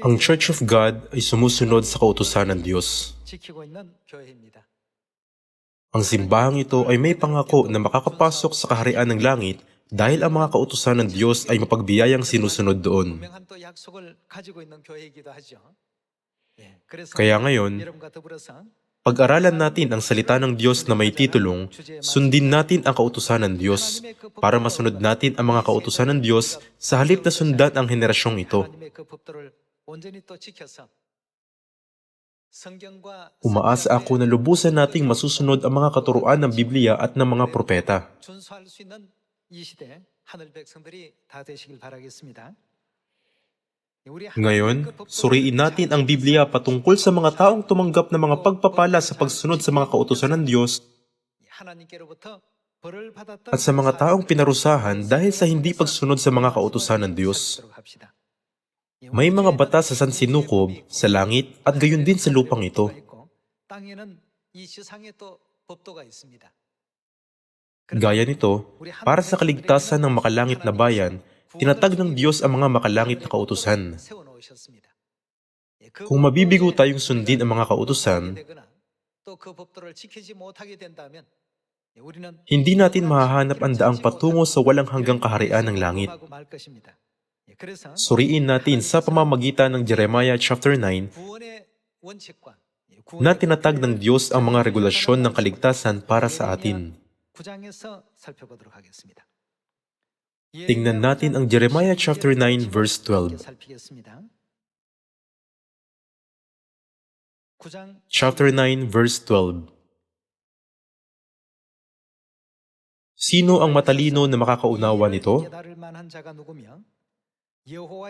Ang Church of God ay sumusunod sa kautusan ng Diyos. Ang simbahang ito ay may pangako na makakapasok sa kaharian ng langit dahil ang mga kautusan ng Diyos ay mapagbiyayang sinusunod doon. Kaya ngayon, pag-aralan natin ang salita ng Diyos na may titulong, sundin natin ang kautusan ng Diyos para masunod natin ang mga kautusan ng Diyos sa halip na sundan ang henerasyong ito. Umaasa ako na lubusan nating masusunod ang mga katuruan ng Biblia at ng mga propeta. Ngayon, suriin natin ang Biblia patungkol sa mga taong tumanggap ng mga pagpapala sa pagsunod sa mga kautosan ng Diyos at sa mga taong pinarusahan dahil sa hindi pagsunod sa mga kautosan ng Diyos. May mga batas sa San Sinukob, sa langit, at gayon din sa lupang ito. Gaya nito, para sa kaligtasan ng makalangit na bayan, tinatag ng Diyos ang mga makalangit na kautusan. Kung mabibigo tayong sundin ang mga kautusan, hindi natin mahahanap ang daang patungo sa walang hanggang kaharian ng langit suriin natin sa pamamagitan ng Jeremiah chapter 9 na tinatag ng Diyos ang mga regulasyon ng kaligtasan para sa atin. Tingnan natin ang Jeremiah chapter 9 verse 12. Chapter 9 verse 12. Sino ang matalino na makakaunawa nito?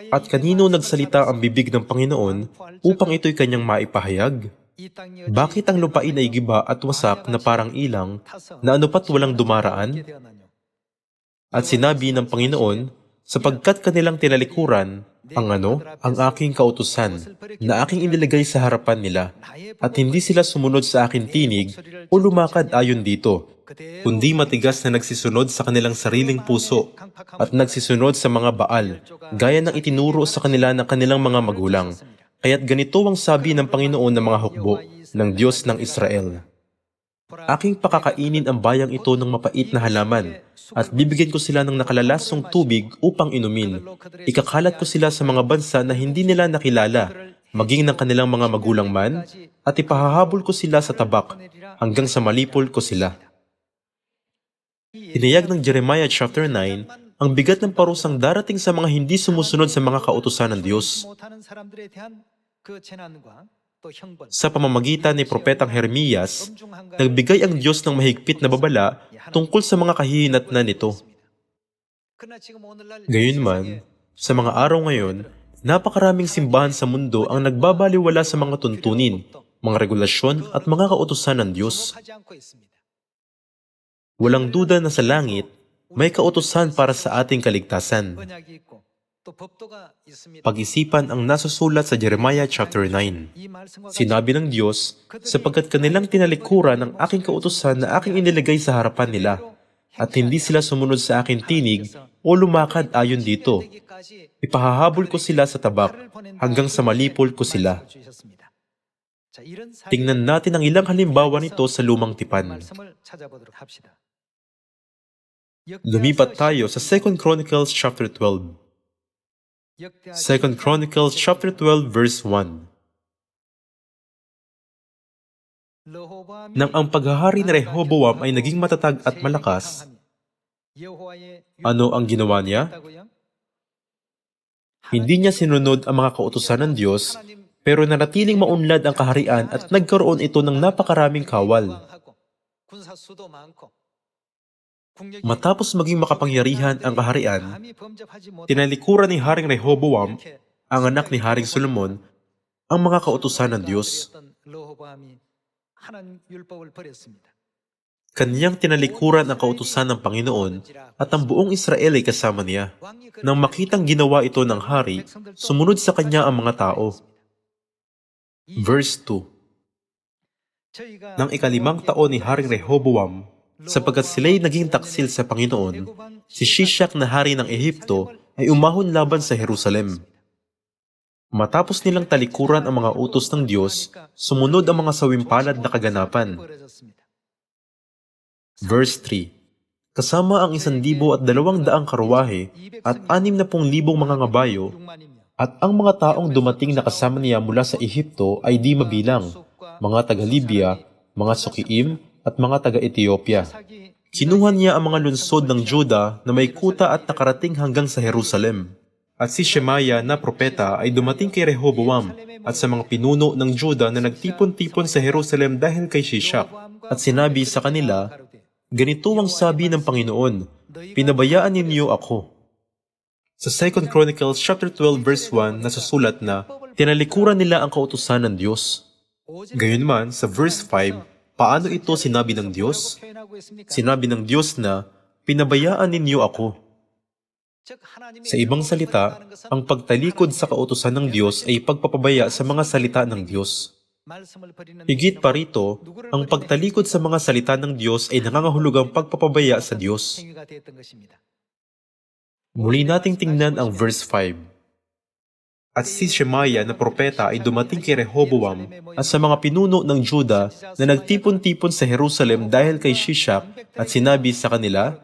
At kanino nagsalita ang bibig ng Panginoon upang ito'y kanyang maipahayag? Bakit ang lupain ay giba at wasak na parang ilang na anupat walang dumaraan? At sinabi ng Panginoon, sapagkat kanilang tinalikuran, ang ano, ang aking kautusan, na aking inilagay sa harapan nila, at hindi sila sumunod sa aking tinig o lumakad ayon dito, kundi matigas na nagsisunod sa kanilang sariling puso at nagsisunod sa mga baal, gaya ng itinuro sa kanila ng kanilang mga magulang. Kaya't ganito ang sabi ng Panginoon ng mga hukbo ng Diyos ng Israel. Aking pakakainin ang bayang ito ng mapait na halaman at bibigyan ko sila ng nakalalasong tubig upang inumin. Ikakalat ko sila sa mga bansa na hindi nila nakilala, maging ng kanilang mga magulang man, at ipahahabol ko sila sa tabak hanggang sa malipol ko sila. Tinayag ng Jeremiah chapter 9 ang bigat ng parusang darating sa mga hindi sumusunod sa mga kautusan ng Diyos. Sa pamamagitan ni Propetang Hermias, nagbigay ang Diyos ng mahigpit na babala tungkol sa mga kahihinatnan nito. Gayunman, sa mga araw ngayon, napakaraming simbahan sa mundo ang nagbabaliwala sa mga tuntunin, mga regulasyon at mga kautosan ng Diyos. Walang duda na sa langit, may kautosan para sa ating kaligtasan. Pag-isipan ang nasusulat sa Jeremiah chapter 9. Sinabi ng Diyos, sapagkat kanilang tinalikuran ang aking kautusan na aking inilagay sa harapan nila, at hindi sila sumunod sa akin tinig o lumakad ayon dito. Ipahahabol ko sila sa tabak hanggang sa malipol ko sila. Tingnan natin ang ilang halimbawa nito sa lumang tipan. Lumipat tayo sa 2 Chronicles chapter 12. 2 Chronicles chapter 12 verse 1. Nang ang paghahari ni Rehoboam ay naging matatag at malakas, ano ang ginawa niya? Hindi niya sinunod ang mga kautusan ng Diyos, pero nanatiling maunlad ang kaharian at nagkaroon ito ng napakaraming kawal. Matapos maging makapangyarihan ang kaharian, tinalikuran ni Haring Rehoboam, ang anak ni Haring Solomon, ang mga kautusan ng Diyos. Kanyang tinalikuran ang kautusan ng Panginoon at ang buong Israel ay kasama niya. Nang makitang ginawa ito ng hari, sumunod sa kanya ang mga tao. Verse 2 Nang ikalimang taon ni Haring Rehoboam, sapagkat sila'y naging taksil sa Panginoon, si Shishak na hari ng Ehipto ay umahon laban sa Jerusalem. Matapos nilang talikuran ang mga utos ng Diyos, sumunod ang mga sawimpalad na kaganapan. Verse 3 Kasama ang isan libo at dalawang daang karuwahe at anim na pong libong mga ngabayo at ang mga taong dumating na kasama niya mula sa Ehipto ay di mabilang, mga taga-Libya, mga Sukiim at mga taga-Ethiopia. Kinuha niya ang mga lunsod ng Juda na may kuta at nakarating hanggang sa Jerusalem. At si Shemaya na propeta ay dumating kay Rehoboam at sa mga pinuno ng Juda na nagtipon-tipon sa Jerusalem dahil kay Shishak. At sinabi sa kanila, Ganito ang sabi ng Panginoon, Pinabayaan ninyo ako. Sa 2 Chronicles chapter 12 verse 1 nasusulat na tinalikuran nila ang kautusan ng Diyos. Gayunman sa verse 5, paano ito sinabi ng Diyos? Sinabi ng Diyos na pinabayaan ninyo ako. Sa ibang salita, ang pagtalikod sa kautusan ng Diyos ay pagpapabaya sa mga salita ng Diyos. Higit pa rito, ang pagtalikod sa mga salita ng Diyos ay nangangahulugang pagpapabaya sa Diyos. Muli nating tingnan ang verse 5. At si Shemaya na propeta ay dumating kay Rehoboam at sa mga pinuno ng Juda na nagtipon-tipon sa Jerusalem dahil kay Shishak at sinabi sa kanila,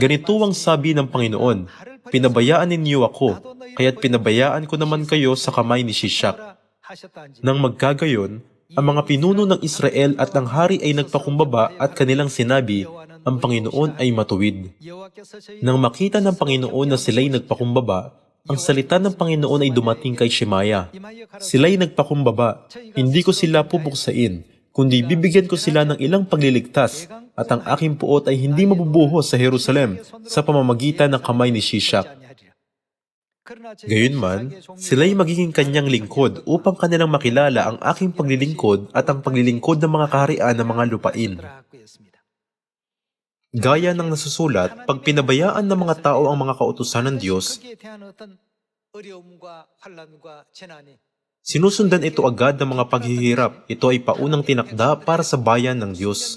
Ganito ang sabi ng Panginoon, Pinabayaan ninyo ako, kaya't pinabayaan ko naman kayo sa kamay ni Shishak. Nang magkagayon, ang mga pinuno ng Israel at ang hari ay nagpakumbaba at kanilang sinabi, ang Panginoon ay matuwid. Nang makita ng Panginoon na sila'y nagpakumbaba, ang salita ng Panginoon ay dumating kay Shemaya. Sila'y nagpakumbaba, hindi ko sila pupuksain, kundi bibigyan ko sila ng ilang pagliligtas, at ang aking puot ay hindi mabubuhos sa Jerusalem sa pamamagitan ng kamay ni Shishak. Gayunman, sila'y magiging kanyang lingkod upang kanilang makilala ang aking paglilingkod at ang paglilingkod ng mga kaharian ng mga lupain. Gaya ng nasusulat, pag pinabayaan ng mga tao ang mga kautusan ng Diyos, sinusundan ito agad ng mga paghihirap. Ito ay paunang tinakda para sa bayan ng Diyos.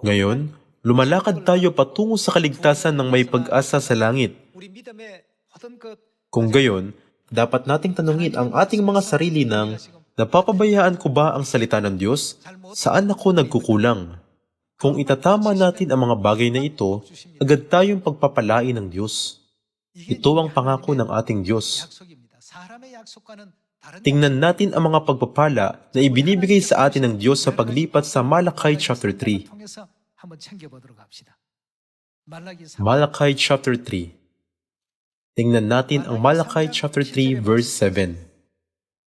Ngayon, lumalakad tayo patungo sa kaligtasan ng may pag-asa sa langit. Kung gayon, dapat nating tanungin ang ating mga sarili ng, napapabayaan ko ba ang salita ng Diyos? Saan ako nagkukulang? Kung itatama natin ang mga bagay na ito, agad tayong pagpapalain ng Diyos. Ito ang pangako ng ating Diyos. Tingnan natin ang mga pagpapala na ibinibigay sa atin ng Diyos sa paglipat sa Malakay chapter 3. Malakay chapter 3 Tingnan natin ang Malakay chapter 3 verse 7.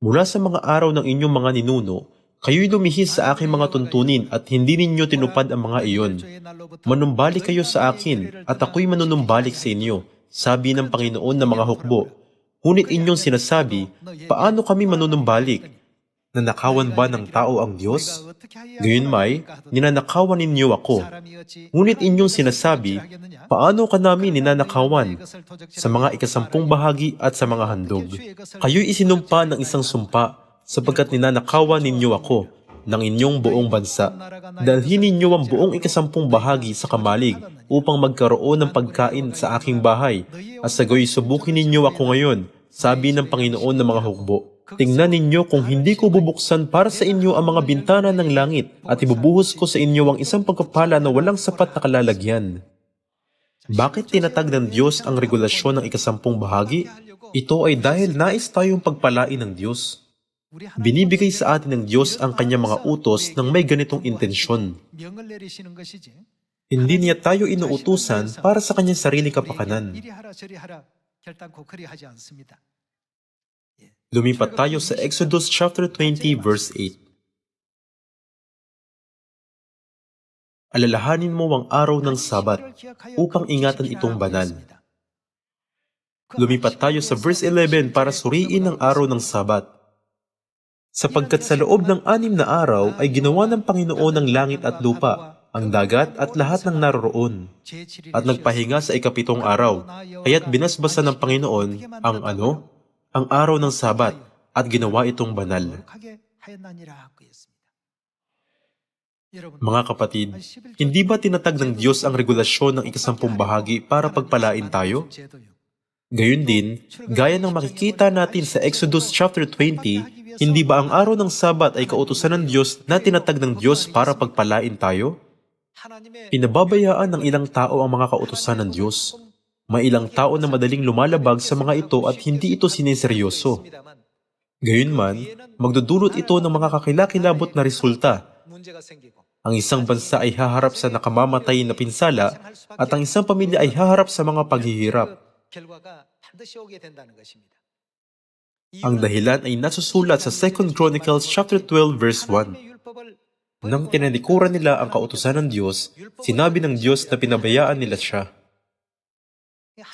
Mula sa mga araw ng inyong mga ninuno, kayo'y lumihis sa aking mga tuntunin at hindi ninyo tinupad ang mga iyon. Manumbalik kayo sa akin at ako'y manunumbalik sa inyo, sabi ng Panginoon ng mga hukbo. Ngunit inyong sinasabi, paano kami manunumbalik? Nanakawan ba ng tao ang Diyos? Gayunmay, ninanakawan ninyo ako. Ngunit inyong sinasabi, paano ka namin ninanakawan? Sa mga ikasampung bahagi at sa mga handog. Kayo'y isinumpa ng isang sumpa, sapagkat ninanakawan ninyo ako ng inyong buong bansa. Dalhin ninyo ang buong ikasampung bahagi sa kamalig upang magkaroon ng pagkain sa aking bahay, at sagoy subukin ninyo ako ngayon, sabi ng Panginoon ng mga hukbo. Tingnan ninyo kung hindi ko bubuksan para sa inyo ang mga bintana ng langit at ibubuhos ko sa inyo ang isang pagkapala na walang sapat na kalalagyan. Bakit tinatag ng Diyos ang regulasyon ng ikasampung bahagi? Ito ay dahil nais tayong pagpalain ng Diyos. Binibigay sa atin ng Diyos ang kanyang mga utos ng may ganitong intensyon. Hindi niya tayo inuutusan para sa kanyang sarili kapakanan. Lumipat tayo sa Exodus chapter 20 verse 8. Alalahanin mo ang araw ng Sabat upang ingatan itong banal. Lumipat tayo sa verse 11 para suriin ang araw ng Sabat. Sapagkat sa loob ng anim na araw ay ginawa ng Panginoon ang langit at lupa, ang dagat at lahat ng naroroon. At nagpahinga sa ikapitong araw, kaya't binasbasan ng Panginoon ang ano? Ang araw ng Sabat at ginawa itong banal. Mga kapatid, hindi ba tinatag ng Diyos ang regulasyon ng ikasampung bahagi para pagpalain tayo? Gayon din, gaya ng makikita natin sa Exodus chapter 20, hindi ba ang araw ng Sabat ay kautusan ng Diyos na tinatag ng Diyos para pagpalain tayo? Pinababayaan ng ilang tao ang mga kautusan ng Diyos. May ilang tao na madaling lumalabag sa mga ito at hindi ito sineseryoso. Gayunman, magdudulot ito ng mga kakilakilabot na resulta. Ang isang bansa ay haharap sa nakamamatay na pinsala at ang isang pamilya ay haharap sa mga paghihirap. Ang dahilan ay nasusulat sa 2 Chronicles chapter 12 verse 1. Nang tinanikuran nila ang kautusan ng Diyos, sinabi ng Diyos na pinabayaan nila siya.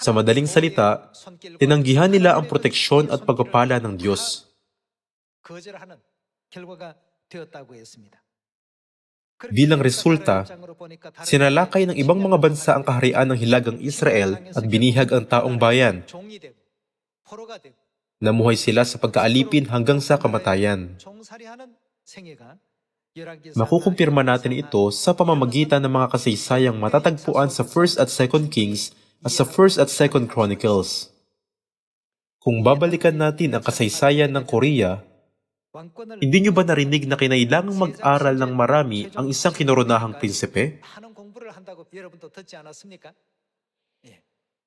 Sa madaling salita, tinanggihan nila ang proteksyon at pagpapala ng Diyos. Bilang resulta, sinalakay ng ibang mga bansa ang kaharian ng hilagang Israel at binihag ang taong bayan. Namuhay sila sa pagkaalipin hanggang sa kamatayan. Makukumpirma natin ito sa pamamagitan ng mga kasaysayang matatagpuan sa 1st at 2nd Kings at sa 1st at 2nd Chronicles. Kung babalikan natin ang kasaysayan ng Korea, hindi nyo ba narinig na kinailangang mag-aral ng marami ang isang kinoronahang prinsipe?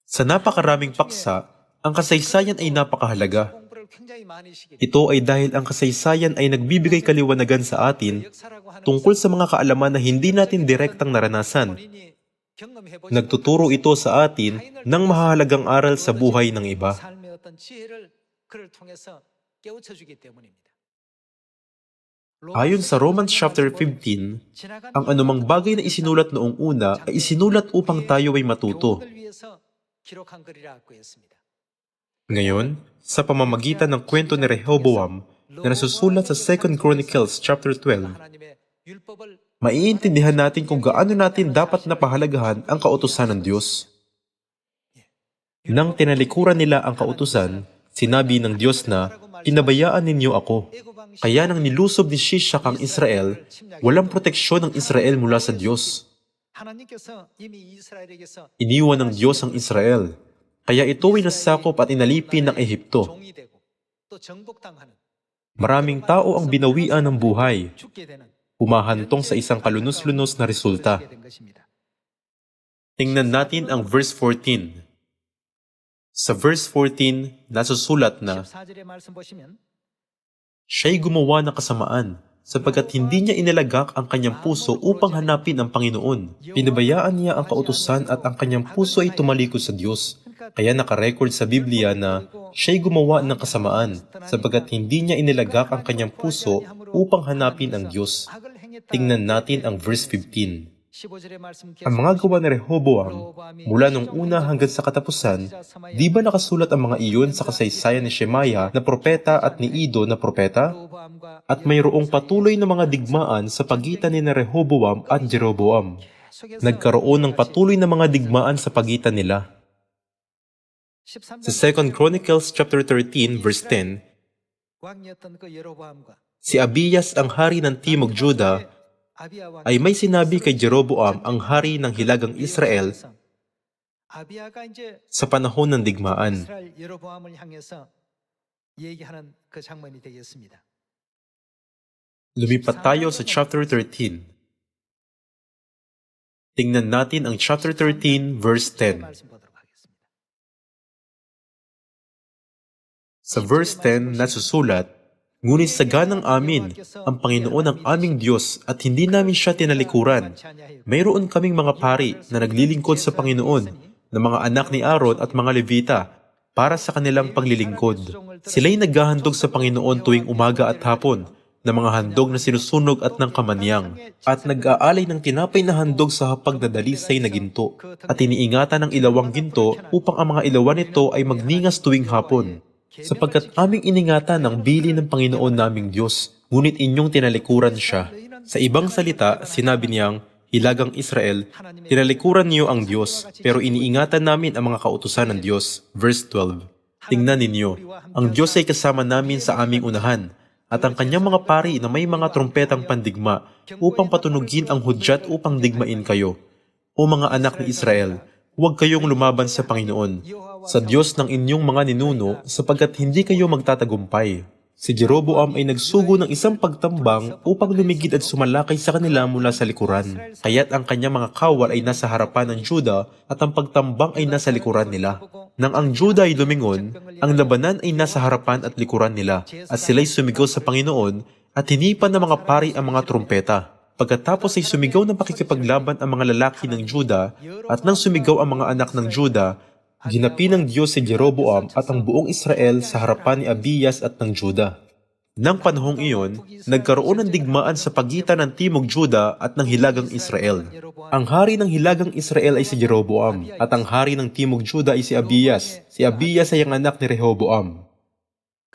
Sa napakaraming paksa, ang kasaysayan ay napakahalaga. 공부를 굉장히 많이 시키고 Ito ay dahil ang kasaysayan ay nagbibigay kaliwanagan sa atin 역사라고 하는 tungkol sa mga kaalaman na hindi natin direktang naranasan. 본인이 경험해보지 Nagtuturo ito sa atin ng mahalagang aral sa buhay ng iba. 삶의 어떤 지혜를 그를 통해서 깨우쳐 주기 때문입니다. Ayon sa Romans chapter 15, ang anumang bagay na isinulat noong una ay isinulat upang tayo ay matuto. 교훈을 위해서 기록한 글이라고 했습니다. Ngayon, sa pamamagitan ng kwento ni Rehoboam na nasusulat sa 2 Chronicles chapter 12, maiintindihan natin kung gaano natin dapat napahalagahan ang kautusan ng Diyos. Nang tinalikuran nila ang kautusan, sinabi ng Diyos na, Pinabayaan ninyo ako. Kaya nang nilusob ni Shishak ang Israel, walang proteksyon ng Israel mula sa Diyos. Iniwan ng Diyos ang Israel kaya ito ay nasakop at inalipin ng Ehipto. Maraming tao ang binawian ng buhay, humahantong sa isang kalunos-lunos na resulta. Tingnan natin ang verse 14. Sa verse 14, nasusulat na, Siya'y gumawa ng kasamaan, sapagkat hindi niya inilagak ang kanyang puso upang hanapin ang Panginoon. Pinabayaan niya ang kautusan at ang kanyang puso ay tumalikod sa Diyos. Kaya nakarecord sa Biblia na siya'y gumawa ng kasamaan sabagat hindi niya inilagak ang kanyang puso upang hanapin ang Diyos. Tingnan natin ang verse 15. Ang mga gawa ni Rehoboam, mula nung una hanggang sa katapusan, di ba nakasulat ang mga iyon sa kasaysayan ni Shemaya na propeta at ni Ido na propeta? At mayroong patuloy na mga digmaan sa pagitan ni Rehoboam at Jeroboam. Nagkaroon ng patuloy na mga digmaan sa pagitan nila. Sa 2 Chronicles chapter 13 verse 10, si Abiyas ang hari ng Timog Juda ay may sinabi kay Jeroboam ang hari ng Hilagang Israel sa panahon ng digmaan. Lumipat tayo sa chapter 13. Tingnan natin ang chapter 13 verse 10. Sa verse 10 nasusulat, Ngunit sa ganang amin, ang Panginoon ang aming Diyos at hindi namin siya tinalikuran. Mayroon kaming mga pari na naglilingkod sa Panginoon, na mga anak ni Aaron at mga Levita, para sa kanilang paglilingkod. Sila'y naghahandog sa Panginoon tuwing umaga at hapon, na mga handog na sinusunog at ng kamanyang, at nag-aalay ng tinapay na handog sa hapag na dalisay na ginto, at iniingatan ng ilawang ginto upang ang mga ilawan nito ay magningas tuwing hapon sapagkat aming iningatan ng bili ng Panginoon naming Diyos, ngunit inyong tinalikuran siya. Sa ibang salita, sinabi niyang, Hilagang Israel, tinalikuran niyo ang Diyos, pero iniingatan namin ang mga kautusan ng Diyos. Verse 12. Tingnan ninyo, ang Diyos ay kasama namin sa aming unahan, at ang kanyang mga pari na may mga trompetang pandigma upang patunugin ang hudyat upang digmain kayo. O mga anak ni Israel, huwag kayong lumaban sa Panginoon, sa Diyos ng inyong mga ninuno, sapagkat hindi kayo magtatagumpay. Si Jeroboam ay nagsugo ng isang pagtambang upang lumigid at sumalakay sa kanila mula sa likuran. Kaya't ang kanyang mga kawal ay nasa harapan ng Juda at ang pagtambang ay nasa likuran nila. Nang ang Juda ay lumingon, ang labanan ay nasa harapan at likuran nila, at sila'y sumigaw sa Panginoon at hinipan ng mga pari ang mga trumpeta. Pagkatapos ay sumigaw ng pakikipaglaban ang mga lalaki ng Juda at nang sumigaw ang mga anak ng Juda, ginapi ng Diyos si Jeroboam at ang buong Israel sa harapan ni Abiyas at ng Juda. Nang panahong iyon, nagkaroon ng digmaan sa pagitan ng Timog Juda at ng Hilagang Israel. Ang hari ng Hilagang Israel ay si Jeroboam, at ang hari ng Timog Juda ay si Abiyas. Si Abiyas ay ang anak ni Rehoboam.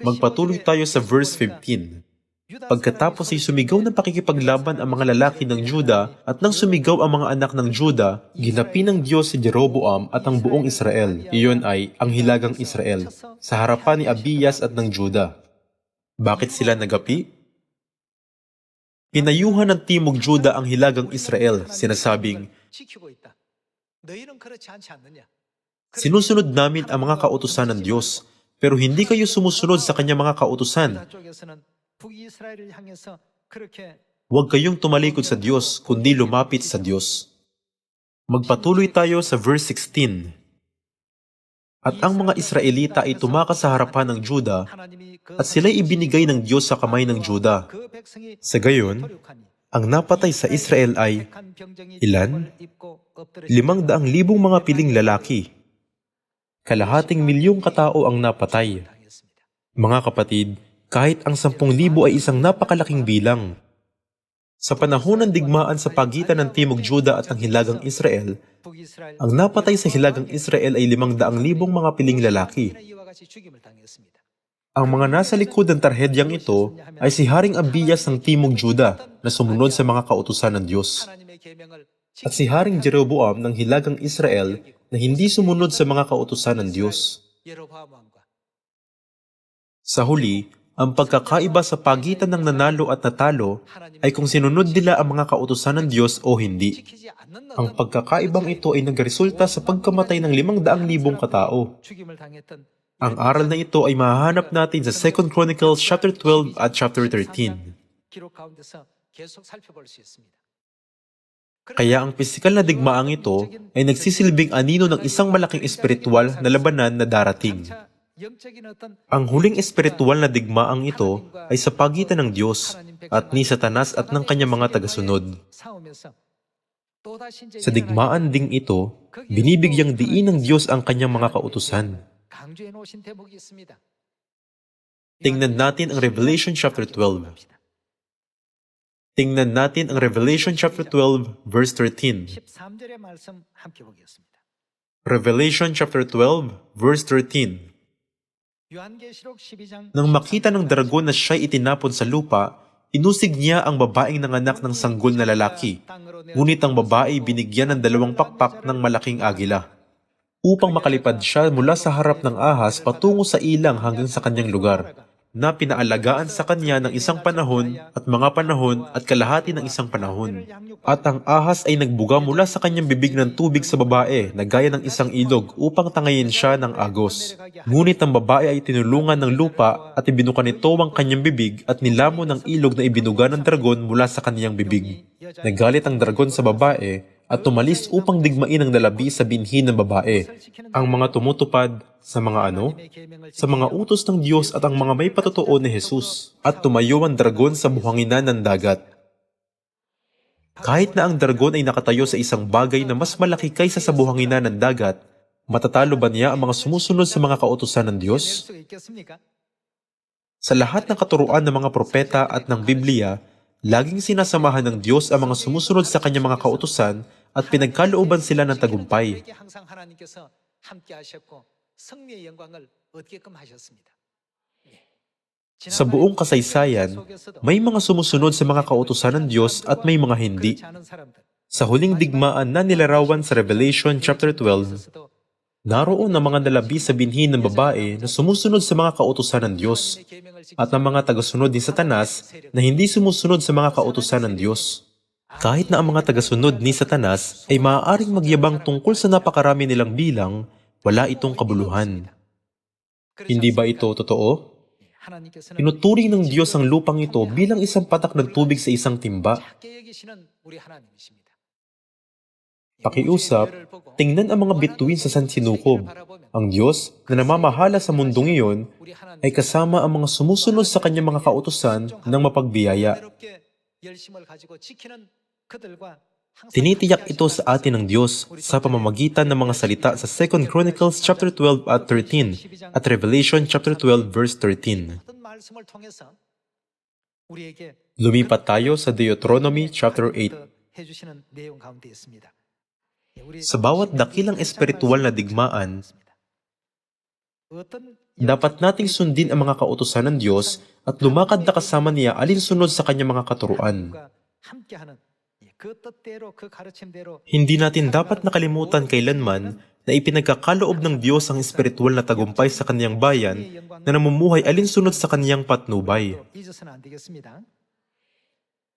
Magpatuloy tayo sa verse 15. Pagkatapos ay sumigaw ng pakikipaglaban ang mga lalaki ng Juda at nang sumigaw ang mga anak ng Juda, ginapi ng Diyos si Jeroboam at ang buong Israel. Iyon ay ang hilagang Israel, sa harapan ni Abiyas at ng Juda. Bakit sila nagapi? Pinayuhan ng Timog Juda ang hilagang Israel, sinasabing, Sinusunod namin ang mga kautusan ng Diyos, pero hindi kayo sumusunod sa kanyang mga kautusan. Huwag kayong tumalikod sa Diyos, kundi lumapit sa Diyos. Magpatuloy tayo sa verse 16. At ang mga Israelita ay tumakas sa harapan ng Juda at sila'y ibinigay ng Diyos sa kamay ng Juda. Sa gayon, ang napatay sa Israel ay ilan? Limang daang libong mga piling lalaki. Kalahating milyong katao ang napatay. Mga kapatid, kahit ang sampung libo ay isang napakalaking bilang. Sa panahon ng digmaan sa pagitan ng Timog Juda at ng Hilagang Israel, ang napatay sa Hilagang Israel ay limang daang libong mga piling lalaki. Ang mga nasa likod ng tarhedyang ito ay si Haring Abiyas ng Timog Juda na sumunod sa mga kautusan ng Diyos. At si Haring Jeroboam ng Hilagang Israel na hindi sumunod sa mga kautusan ng Diyos. Sa huli, ang pagkakaiba sa pagitan ng nanalo at natalo ay kung sinunod nila ang mga kautusan ng Diyos o hindi. Ang pagkakaibang ito ay nagresulta sa pagkamatay ng limang daang libong katao. Ang aral na ito ay mahahanap natin sa 2 Chronicles chapter 12 at chapter 13. Kaya ang pisikal na digmaang ito ay nagsisilbing anino ng isang malaking espiritual na labanan na darating. Ang huling espiritual na digmaang ito ay sa pagitan ng Diyos at ni Satanas at ng kanyang mga tagasunod. Sa digmaan ding ito, binibigyang diin ng Diyos ang kanyang mga kautusan. Tingnan natin ang Revelation chapter 12. Tingnan natin ang Revelation chapter 12 verse 13. Revelation chapter 12 verse 13. Nang makita ng dragon na siya'y itinapon sa lupa, inusig niya ang babaeng nanganak ng sanggol na lalaki, ngunit ang babae binigyan ng dalawang pakpak ng malaking agila, upang makalipad siya mula sa harap ng ahas patungo sa ilang hanggang sa kanyang lugar na pinaalagaan sa kanya ng isang panahon at mga panahon at kalahati ng isang panahon. At ang ahas ay nagbuga mula sa kanyang bibig ng tubig sa babae na gaya ng isang ilog upang tangayin siya ng agos. Ngunit ang babae ay tinulungan ng lupa at ibinuka nito ang kanyang bibig at nilamo ng ilog na ibinuga ng dragon mula sa kanyang bibig. Nagalit ang dragon sa babae at tumalis upang digmain ang dalabi sa binhi ng babae, ang mga tumutupad sa mga ano? Sa mga utos ng Diyos at ang mga may patotoo ni Jesus. At tumayo ang dragon sa buhanginan ng dagat. Kahit na ang dragon ay nakatayo sa isang bagay na mas malaki kaysa sa buhanginan ng dagat, matatalo ba niya ang mga sumusunod sa mga kautosan ng Diyos? Sa lahat ng katuruan ng mga propeta at ng Biblia, laging sinasamahan ng Diyos ang mga sumusunod sa kanyang mga kautusan at pinagkalooban sila ng tagumpay. Sa buong kasaysayan, may mga sumusunod sa mga kautosan ng Diyos at may mga hindi. Sa huling digmaan na nilarawan sa Revelation chapter 12, naroon ang mga nalabi sa binhi ng babae na sumusunod sa mga kautosan ng Diyos at ang mga tagasunod ni Satanas na hindi sumusunod sa mga kautosan ng Diyos. Kahit na ang mga tagasunod ni Satanas ay maaaring magyabang tungkol sa napakarami nilang bilang, wala itong kabuluhan. Hindi ba ito totoo? Tinuturing ng Diyos ang lupang ito bilang isang patak ng tubig sa isang timba. Pakiusap, tingnan ang mga bituin sa sansinukob. Ang Diyos na namamahala sa mundong iyon ay kasama ang mga sumusunod sa kanyang mga kautusan ng mapagbiyaya. Tinitiyak ito sa atin ng Diyos sa pamamagitan ng mga salita sa 2 Chronicles chapter 12 at 13 at Revelation chapter 12 verse 13. Lumipat tayo sa Deuteronomy chapter 8. Sa bawat dakilang espiritual na digmaan, dapat nating sundin ang mga kautusan ng Diyos at lumakad na kasama niya alinsunod sa kanyang mga katuruan. Hindi natin dapat nakalimutan kailanman na ipinagkakaloob ng Diyos ang espiritual na tagumpay sa kaniyang bayan na namumuhay alinsunod sa kaniyang patnubay.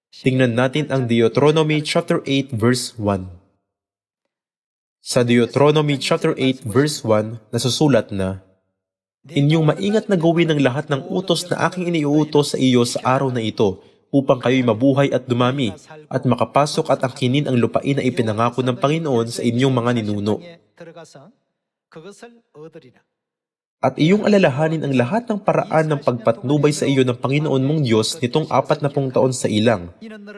Tingnan natin ang Deuteronomy chapter 8 verse 1. Sa Deuteronomy chapter 8 verse 1 nasusulat na, Inyong maingat na gawin ang lahat ng utos na aking iniuutos sa iyo sa araw na ito upang kayo'y mabuhay at dumami at makapasok at angkinin ang lupain na ipinangako ng Panginoon sa inyong mga ninuno. At iyong alalahanin ang lahat ng paraan ng pagpatnubay sa iyo ng Panginoon mong Diyos nitong apat na pung taon sa ilang,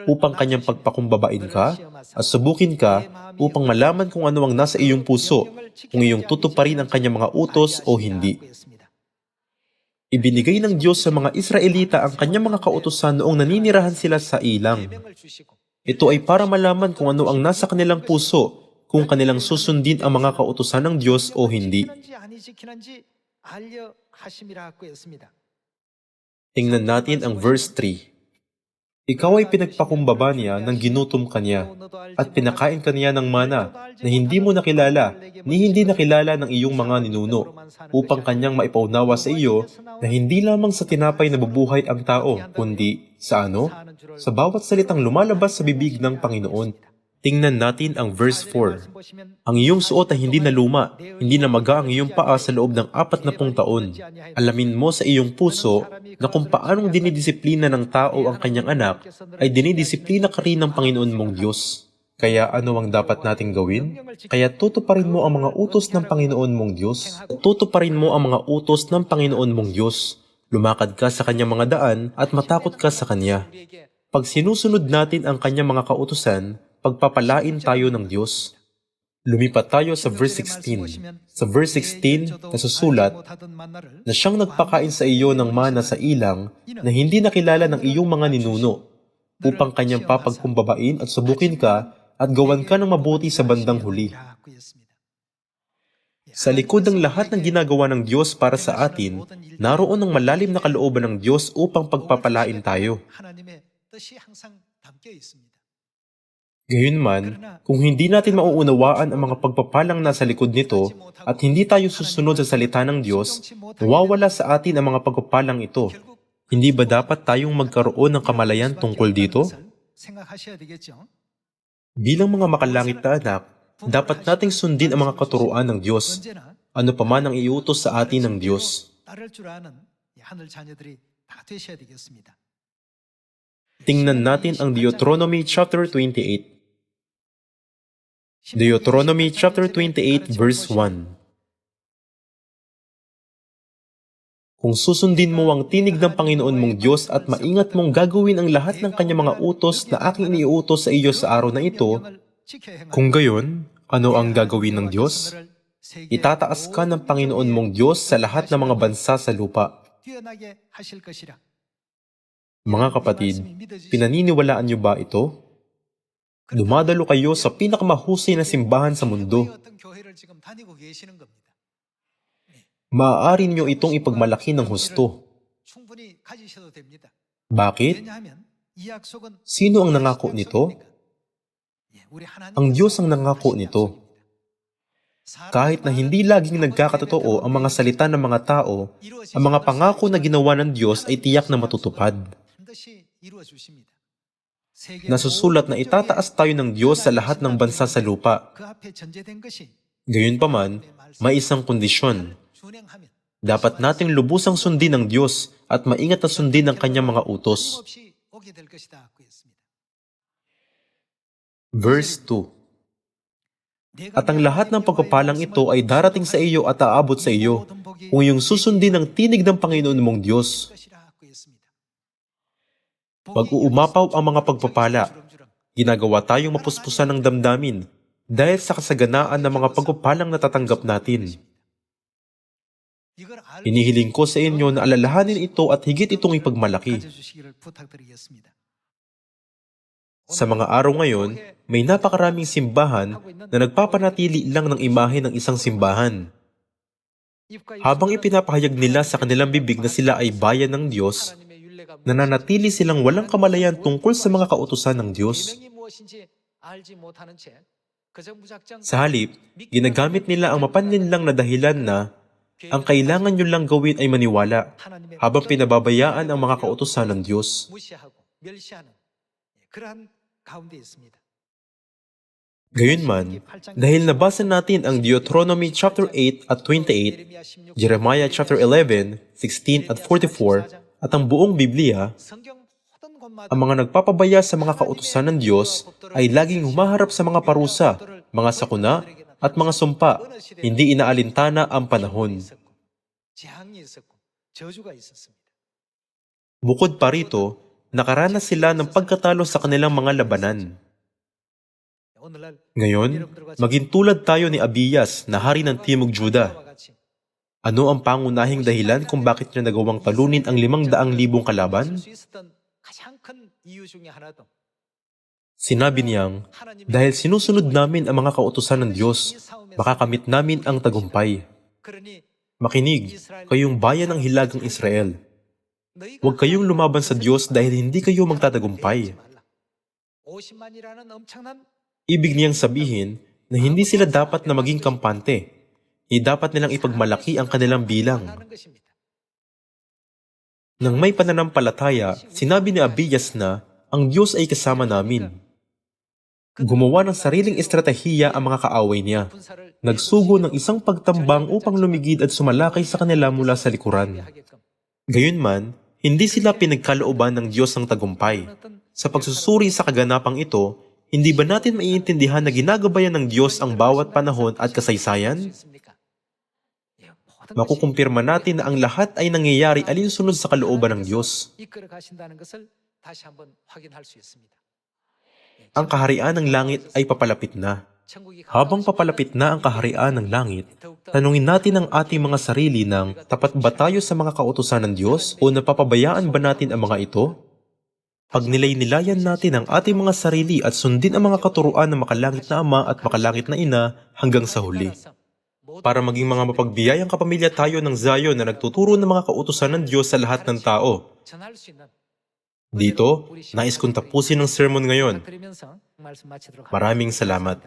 upang kanyang pagpakumbabain ka at subukin ka upang malaman kung ano ang nasa iyong puso, kung iyong tutuparin ang kanyang mga utos o hindi. Ibinigay ng Diyos sa mga Israelita ang kanyang mga kautusan noong naninirahan sila sa ilang. Ito ay para malaman kung ano ang nasa kanilang puso, kung kanilang susundin ang mga kautusan ng Diyos o hindi. Tingnan natin ang verse 3. Ikaw ay pinagpakumbaba niya ng ginutom kanya at pinakain kanya ng mana na hindi mo nakilala ni hindi nakilala ng iyong mga ninuno upang kanyang maipaunawa sa iyo na hindi lamang sa tinapay na bubuhay ang tao kundi sa ano? Sa bawat salitang lumalabas sa bibig ng Panginoon. Tingnan natin ang verse 4. Ang iyong suot ay hindi na luma, hindi na maga ang iyong paa sa loob ng apat na pung taon. Alamin mo sa iyong puso na kung paanong dinidisiplina ng tao ang kanyang anak, ay dinidisiplina ka rin ng Panginoon mong Diyos. Kaya ano ang dapat nating gawin? Kaya tutuparin mo ang mga utos ng Panginoon mong Diyos. Tutuparin mo ang mga utos ng Panginoon mong Diyos. Lumakad ka sa kanyang mga daan at matakot ka sa kanya. Pag sinusunod natin ang kanyang mga kautusan, pagpapalain tayo ng Diyos. Lumipat tayo sa verse 16. Sa verse 16, nasusulat na siyang nagpakain sa iyo ng mana sa ilang na hindi nakilala ng iyong mga ninuno upang kanyang papagkumbabain at subukin ka at gawan ka ng mabuti sa bandang huli. Sa likod ng lahat ng ginagawa ng Diyos para sa atin, naroon ang malalim na kalooban ng Diyos upang pagpapalain tayo. Gayunman, kung hindi natin mauunawaan ang mga pagpapalang nasa likod nito at hindi tayo susunod sa salita ng Diyos, mawawala sa atin ang mga pagpapalang ito. Hindi ba dapat tayong magkaroon ng kamalayan tungkol dito? Bilang mga makalangit na anak, dapat nating sundin ang mga katuruan ng Diyos, ano pa man ang iutos sa atin ng Diyos. Tingnan natin ang Deuteronomy chapter 28. Deuteronomy chapter 28 verse 1 Kung susundin mo ang tinig ng Panginoon mong Diyos at maingat mong gagawin ang lahat ng kanyang mga utos na aking iniutos sa iyo sa araw na ito, kung gayon, ano ang gagawin ng Diyos? Itataas ka ng Panginoon mong Diyos sa lahat ng mga bansa sa lupa. Mga kapatid, pinaniniwalaan niyo ba ito? Dumadalo kayo sa pinakamahusay na simbahan sa mundo. Maaari niyo itong ipagmalaki ng husto. Bakit? Sino ang nangako nito? Ang Diyos ang nangako nito. Kahit na hindi laging nagkakatotoo ang mga salita ng mga tao, ang mga pangako na ginawa ng Diyos ay tiyak na matutupad nasusulat na itataas tayo ng Diyos sa lahat ng bansa sa lupa. Gayunpaman, may isang kondisyon. Dapat nating lubusang sundin ng Diyos at maingat na sundin ang kanyang mga utos. Verse 2 At ang lahat ng pagpapalang ito ay darating sa iyo at aabot sa iyo kung iyong susundin ang tinig ng Panginoon mong Diyos Mag-uumapaw ang mga pagpapala. Ginagawa tayong mapuspusan ng damdamin dahil sa kasaganaan ng mga pagpapalang natatanggap natin. Hinihiling ko sa inyo na alalahanin ito at higit itong ipagmalaki. Sa mga araw ngayon, may napakaraming simbahan na nagpapanatili lang ng imahe ng isang simbahan. Habang ipinapahayag nila sa kanilang bibig na sila ay bayan ng Diyos, nananatili silang walang kamalayan tungkol sa mga kautusan ng Diyos. Sa halip, ginagamit nila ang mapanlinlang na dahilan na ang kailangan nyo lang gawin ay maniwala habang pinababayaan ang mga kautusan ng Diyos. Gayunman, dahil nabasa natin ang Deuteronomy chapter 8 at 28, Jeremiah chapter 11, 16 at 44, at ang buong Biblia, ang mga nagpapabaya sa mga kautusan ng Diyos ay laging humaharap sa mga parusa, mga sakuna, at mga sumpa, hindi inaalintana ang panahon. Bukod pa rito, nakaranas sila ng pagkatalo sa kanilang mga labanan. Ngayon, maging tulad tayo ni Abiyas na hari ng Timog Juda ano ang pangunahing dahilan kung bakit niya nagawang talunin ang 500,000 kalaban? Sinabi niyang, dahil sinusunod namin ang mga kautosan ng Diyos, makakamit namin ang tagumpay. Makinig, kayong bayan ng hilagang Israel. Huwag kayong lumaban sa Diyos dahil hindi kayo magtatagumpay. Ibig niyang sabihin na hindi sila dapat na maging kampante eh, dapat nilang ipagmalaki ang kanilang bilang. Nang may pananampalataya, sinabi ni Abiyas na, ang Diyos ay kasama namin. Gumawa ng sariling estratehiya ang mga kaaway niya. Nagsugo ng isang pagtambang upang lumigid at sumalakay sa kanila mula sa likuran. Gayunman, hindi sila pinagkalooban ng Diyos ng tagumpay. Sa pagsusuri sa kaganapang ito, hindi ba natin maiintindihan na ginagabayan ng Diyos ang bawat panahon at kasaysayan? makukumpirma natin na ang lahat ay nangyayari alinsunod sa kalooban ng Diyos. Ang kaharian ng langit ay papalapit na. Habang papalapit na ang kaharian ng langit, tanungin natin ang ating mga sarili ng tapat ba tayo sa mga kautosan ng Diyos o napapabayaan ba natin ang mga ito? Pag nilay-nilayan natin ang ating mga sarili at sundin ang mga katuruan ng makalangit na ama at makalangit na ina hanggang sa huli. Para maging mga mapagbiyayang kapamilya tayo ng Zion na nagtuturo ng mga kautosan ng Diyos sa lahat ng tao. Dito, nais kong tapusin ang sermon ngayon. Maraming salamat.